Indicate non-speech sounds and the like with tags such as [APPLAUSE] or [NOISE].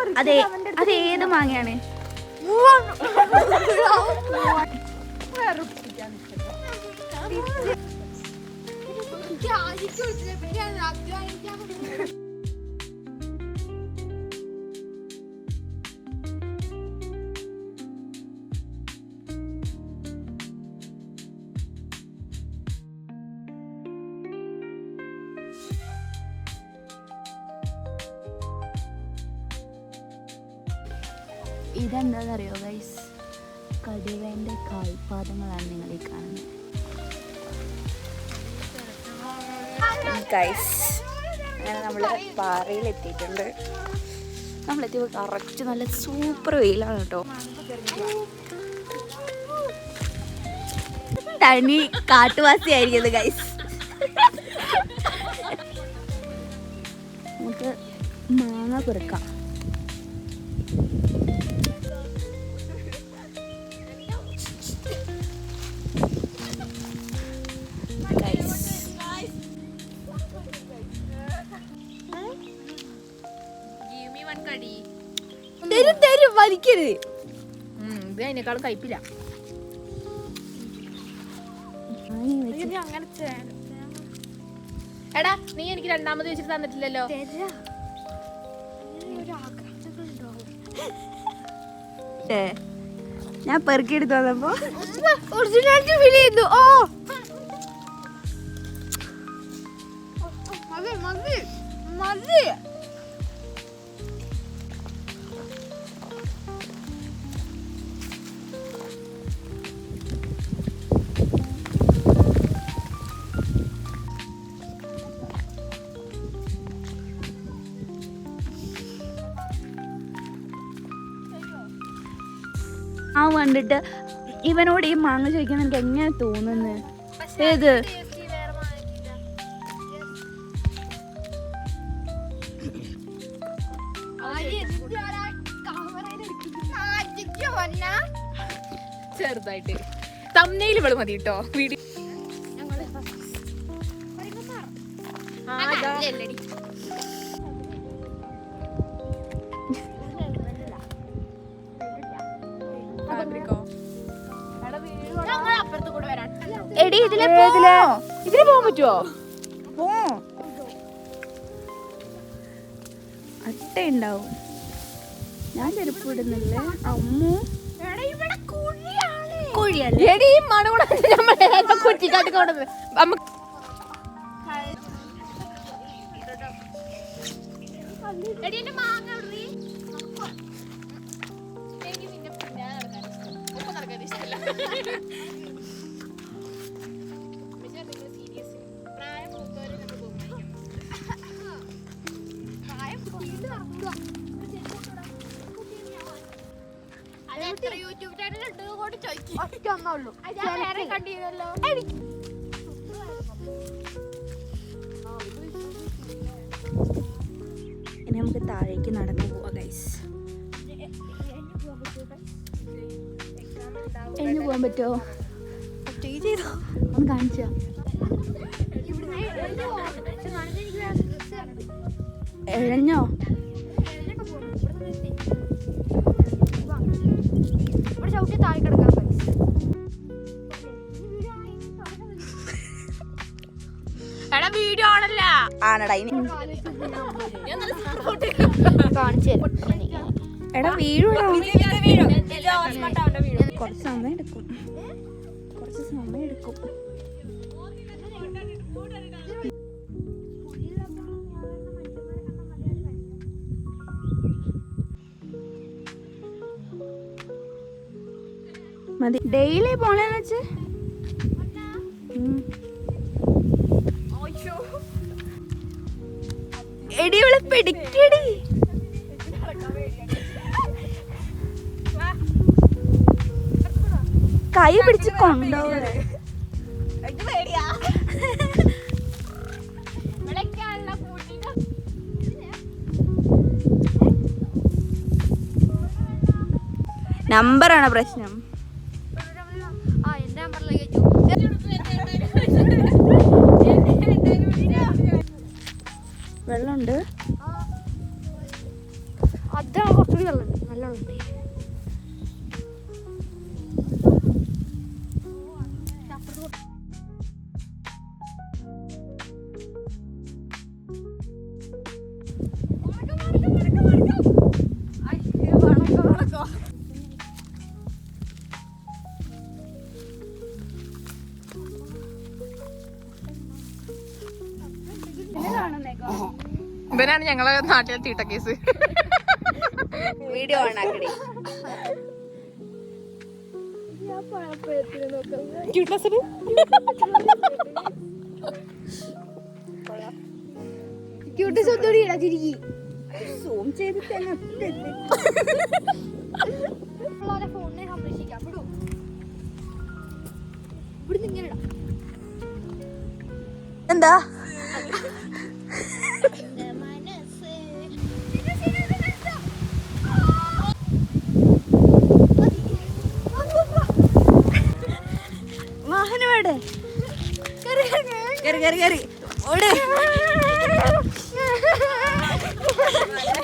ഇങ്ങനെ ഞാൻ പറിച്ചിട്ട് അതെ അവന്റെ അത് ഏത് ഇതെന്താണെന്നറിയോ ഗൈസ് കടുവേന്റെ കാൽപാദങ്ങളാണ് നിങ്ങൾ ഈ കാണുന്നത്. ഗൈസ് അങ്ങനെ നമ്മൾ പാറയിലെത്തിയിട്ടുണ്ട്. നമ്മളെത്തിയപ്പോൾ കറക്റ്റ് നല്ല സൂപ്പർ വെയിലാണ് കേട്ടോ. തനി കാട്ടുവാസിയായിരിക്കുന്നത് ഗൈസ് നമുക്ക് മാങ്ങ പെറുക്കാം. തരും തരും വലിക്കരുത്. ഇത് അതിനേക്കാളും കയ്പില്ല. എടാ നീ എനിക്ക് രണ്ടാമത് വെച്ചിട്ട് തന്നിട്ടില്ലല്ലോ. ഞാൻ ഞാൻ പെറുക്കിയെടുത്ത് വന്നപ്പോ ഒറിജിനാലിറ്റി ഫീൽ ചെയ്യുന്നു. ഓ കണ്ടിട്ട് ഇവനോട് ഈ മാങ്ങ ചോദിക്കാൻ എനിക്ക് എങ്ങനെ തോന്നുന്നു? ഏത്? ചെറുതായിട്ട്. തമ്മയിൽ ഇവൾ മതി കേട്ടോ വീഡിയോ ഇതിലെ ഇതിന് പോകാൻ പറ്റുമോ പോ. അട്ട ഉണ്ടാവും ഞാൻ ചെരുപ്പ് ഇടുന്നില്ലേ അമ്മു എടി ഈ മണകുണ നമ്മളെ കുറ്റിക്കാട്ട് കൊണ്ടത് അമ്മ എടി എന്റെ മാങ്ങ യൂട്യൂബ് ചാനൽ ഉണ്ട് കൊണ്ട് ചോദിക്കും. അത് ഞാൻ വേറെ കണ്ടിരുന്നല്ലോ. ഇനി നമുക്ക് താഴേക്ക് നടന്നു പോവാം ഗൈസ് എഴുതി പോകാൻ പറ്റുമോ ഒന്ന് കാണിച്ചോ. എഴഞ്ഞോ? ചവിട്ടി താഴെ കിടക്കാൻ എടാ വീഡിയോ ആണല്ല ആണടാ ഇനി കാണിച്ചു എടാ വീഴൂടാ കുറച്ച് സമയം എടുക്കും. കുറച്ച് സമയം എടുക്കും. മതി. ഡെയിലി പോണേന്ന് വെച്ച്. എടി ഇവളെ പിടിക്കടി. കൈ പിടിച്ച് കൊണ്ടുപോകെ നമ്പറാണ് പ്രശ്നം? വെള്ളമുണ്ട്. അത്ര കുറച്ചുകൂടി വെള്ളമുണ്ട്. വെള്ളമുണ്ട്. ഇവനാണ് ഞങ്ങളെ നാട്ടിലെ തീട്ട കേസ്. വീഡിയോ ഓൺ ആക്കടി. ക്യൂട്ടീസ് ഒന്നുകൂടി ഇടാ തിരികെ സൂം ചെയ്തിട്ട് ഫോണിനെ സംരക്ഷിക്കാം. വിടൂ. ഇവിടുന്ന് ഇങ്ങനെ ഇടാം. എന്താ? ஓடு. கரு கரு. கரு ஓடு. [LAUGHS]